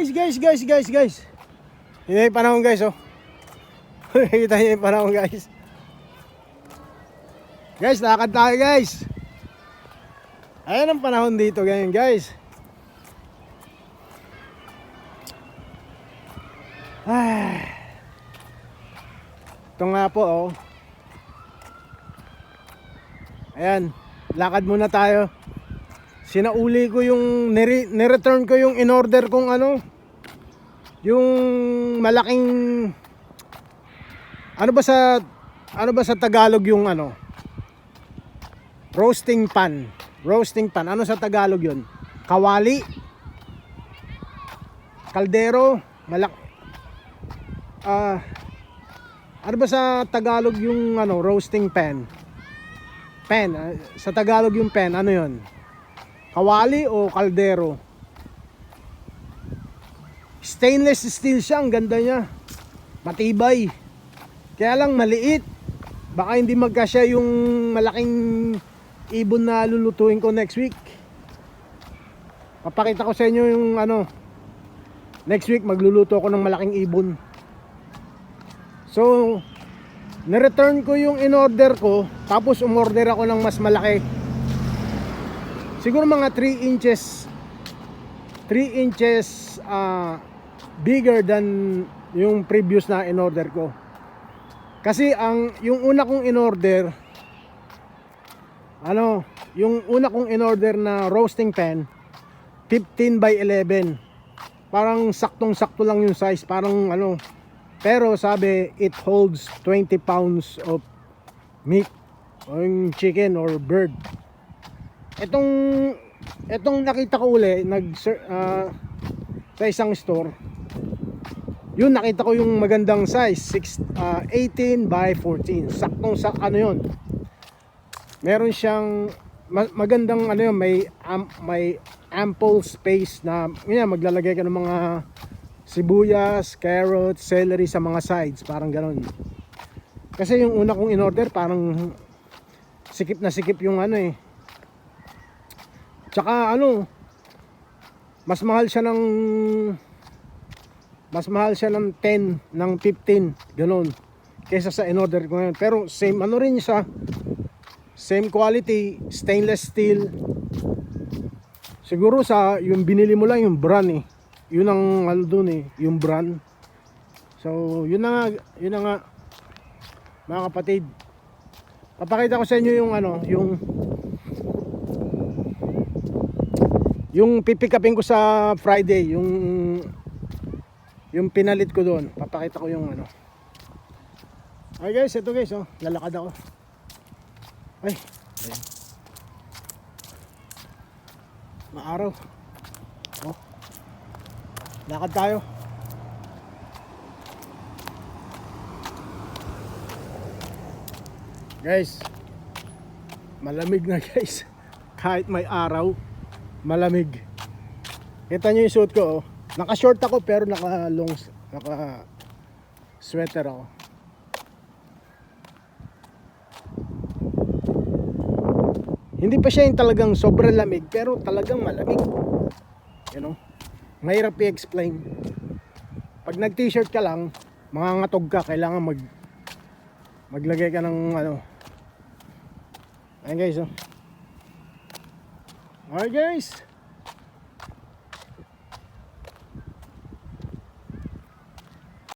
Guys, guys, guys, guys, guys. Yun yung panahon guys, oh. Kita niyo yung panahon guys. Guys, lakad tayo guys. Ayan ang panahon dito ganyan guys. Ay. Ito nga po, oh. Ayan, lakad muna tayo. Sinauli ko yung, nire- nireturn ko yung in-order kong ano, yung malaking, ano ba sa, ano ba sa Tagalog yung ano, roasting pan. Roasting pan. Ano sa Tagalog yun? Kawali. Kaldero. Malak. Ah, ano ba sa Tagalog yung ano, roasting pan? Pen. ah, sa Tagalog yung pen, ano yun? Kawali o kaldero? Stainless steel siya, ang ganda niya. Matibay. Kaya lang maliit. Baka hindi magkasya yung malaking ibon na lulutuin ko next week. Papakita ko sa inyo yung ano. Next week magluluto ako ng malaking ibon. So, Nireturn ko yung in-order ko, tapos umorder ako ng mas malaki. Siguro mga 3 inches 3 inches ah, bigger than yung previous na in-order ko. Kasi ang yung una kong in-order ano, yung una kong in-order na roasting pan 15 by 11. Parang saktong-sakto lang yung size, parang ano, pero sabi, it holds 20 pounds of meat o yung chicken or bird. Itong itong nakita ko uli nag ah, sa isang store. Yun nakita ko yung magandang size, 6 ah, 18 by 14. Saktong sak ano yun. Meron siyang ma- magandang ano yun, may am- may ample space na yun, maglalagay ka ng mga sibuyas, carrots, celery sa mga sides, parang ganun. Kasi yung una kong in-order, parang sikip na sikip yung ano eh. Tsaka ano, mas mahal siya ng mas mahal siya ng 10, ng 15, ganun. Kesa sa in-order ko ngayon. Pero same ano rin siya. Same quality, stainless steel. Siguro sa yung binili mo lang yung brand eh yun ang ano dun eh, yung brand. So, yun na nga, yun na nga, mga kapatid. Papakita ko sa inyo yung ano, yung yung pipikapin ko sa Friday, yung yung pinalit ko doon. Papakita ko yung ano. Ay guys, ito guys, oh, lalakad ako. Ay, ayan. Maaraw. Oh. Lakad tayo. Guys, malamig na guys. Kahit may araw, malamig. Kita nyo yung suit ko, oh. Naka-short ako pero naka-long, naka-sweater ako. Hindi pa siya yung talagang sobrang lamig pero talagang malamig. You know? mahirap i-explain. Pag nag-t-shirt ka lang, mangangatog ka, kailangan mag maglagay ka ng ano. Ayan guys, oh. Alright guys.